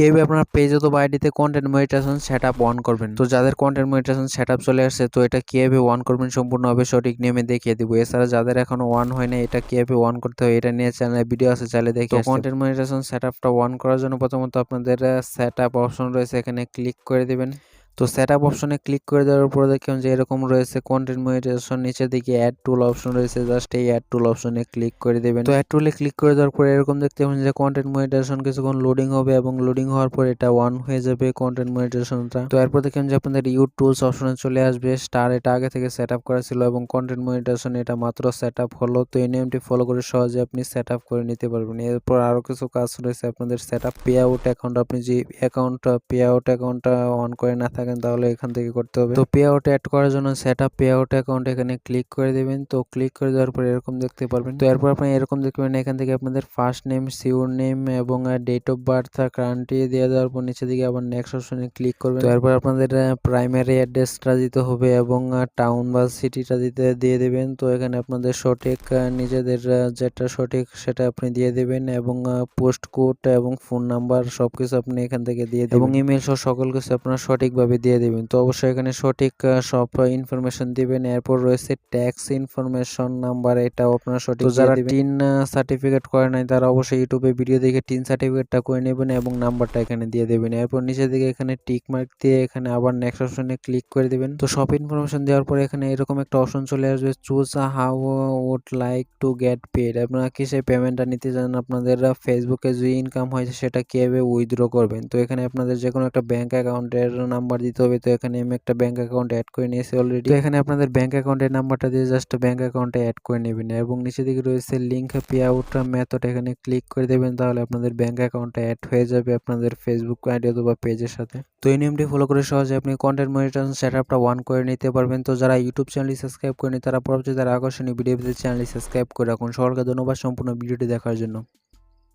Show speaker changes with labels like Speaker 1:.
Speaker 1: কীভাবে আপনার পেজ অথবা আইডিতে content monetization set up on করবেন। তো যাদের কন্টেন্ট মনিটাইজেশন সেট আপ চলে আসছে তো এটা কীভাবে অন করবেন সম্পূর্ণভাবে সঠিক নিয়মে দেখিয়ে দিব। এছাড়া যাদের এখনও অন হয় না এটা কীভাবে অন করতে হয় এটা নিয়ে চ্যানেলে ভিডিও আছে চাইলে দেখে কন্টেন্ট মনিটাইজেশন সেট আপটা অন করার জন্য প্রথমত আপনাদের সেট আপ অপশন রয়েছে। এখানে ক্লিক করে দিবেন। তো সেট আপ অপশনে ক্লিক করে দেওয়ার পরে দেখুন যে এরকম রয়েছে কন্টেন্ট মনিটাইজেশন নিচের দিকে অ্যাড টুল অপশন রয়েছে জাস্ট এই অ্যাড টুল অপশনে ক্লিক করে দেবেন। তো অ্যাড টুলে ক্লিক করে দেওয়ার পরে এরকম দেখতে পাবেন যে কন্টেন্ট মনিটাইজেশন কিছুক্ষণ লোডিং হবে এবং লোডিং হওয়ার পর এটা অন হয়ে যাবে কন্টেন্ট মনিটাইজেশনটা তো এরপর দেখুন যে আপনাদের ইউ টুলস অপশনে চলে আসবে। স্টার এটা আগে থেকে সেট আপ করা ছিল এবং কন্টেন্ট মনিটাইজেশন এটা মাত্র সেট আপ হলো। তো এই নিয়মটি ফলো করে সহজে আপনি সেট আপ করে নিতে পারবেন। এরপর আরও কিছু কাজ রয়েছে আপনাদের set up pay out account আপনি যে অ্যাকাউন্ট পে আউট অ্যাকাউন্টটা অন করে না থাকেন তাহলে এখান থেকে করতে হবে। তো পে আউট অ্যাড করার জন্য set up pay out account এখানে ক্লিক করে দেবেন। তো ক্লিক করে দেওয়ার পর এরকম দেখতে পারবেন। তো এরপর আপনি এরকম দেখতে পাবেন এখান থেকে আপনাদের ফার্স্ট নেম সিওর নেম এবং ডেট অফ বার্থ কারেন্টটি দিয়ে দেওয়ার পর নিচে দিকে আবার নেক্সট অপশনে ক্লিক করবেন। তো এরপর আপনাদের প্রাইমারি অ্যাড্রেসটা দিতে হবে এবং টাউন বা সিটিটা দিতে দিয়ে দেবেন। তো এখানে আপনাদের সঠিক নিজেদের যেটা সঠিক সেটা আপনি দিয়ে দেবেন এবং পোস্ট কোড এবং ফোন নাম্বার সবকিছু আপনি এখান থেকে দিয়ে দেবেন। এবং ইমেল সহ সকল কিছু আপনারা সঠিকভাবে দিয়ে দেবেন। তো অবশ্যই এখানে সঠিক সব ইনফরমেশন দিবেন। এরপর রয়েছে ট্যাক্স ইনফরমেশন নাম্বার এটাও আপনারা সঠিক তো যারা টিন সার্টিফিকেট করে নাই তারা অবশ্যই ইউটিউবে ভিডিও দেখে টিন সার্টিফিকেটটা করে নেবেন এবং নাম্বারটা এখানে দিয়ে দেবেন। এরপর নিচের দিকে এখানে টিক মার্ক দিয়ে এখানে আবার নেক্সট অপশনে ক্লিক করে দেবেন। তো সব ইনফরমেশন দেওয়ার পরে এখানে এরকম একটা অপশন চলে আসবে choose how would like to get paid আপনারা কিসে পেমেন্টটা নিতে চান আপনাদের ফেসবুকে যে ইনকাম হয়েছে সেটা কীভাবে উইথড্র করবেন? তো এখানে আপনাদের যে কোনো একটা ব্যাংক অ্যাকাউন্টের নাম্বার দিতে হবে। তো এখানে আমি একটা ব্যাঙ্ক অ্যাকাউন্ট অ্যাড করে নিয়েছি অলরেডি এখানে আপনাদের ব্যাংক অ্যাকাউন্টের নাম্বারটা দিয়ে জাস্ট ব্যাংক অ্যাকাউন্টে অ্যাড করে নেবেন। এবং নিচে দিকে রয়েছে লিঙ্ক পে আউট মেথড এখানে ক্লিক করে দেবেন তাহলে আপনাদের ব্যাঙ্ক অ্যাকাউন্টে অ্যাড হয়ে যাবে আপনাদের ফেসবুক আইডি অথবা পেজের সাথে। তো এই নিয়মটি ফলো করে সহজে আপনি কন্টেন্ট মনিটাইজেশন সেটআপটা ওয়ান করে নিতে পারবেন। তো যারা ইউটিউব চ্যানেলটি সাবস্ক্রাইব করেনি তারা পরবর্তী তারা আকর্ষণীয় ভিডিও পেতে চ্যানেলটি সাবস্ক্রাইব করে রাখুন। সকলকে ধন্যবাদ সম্পূর্ণ ভিডিওটি দেখার জন্য।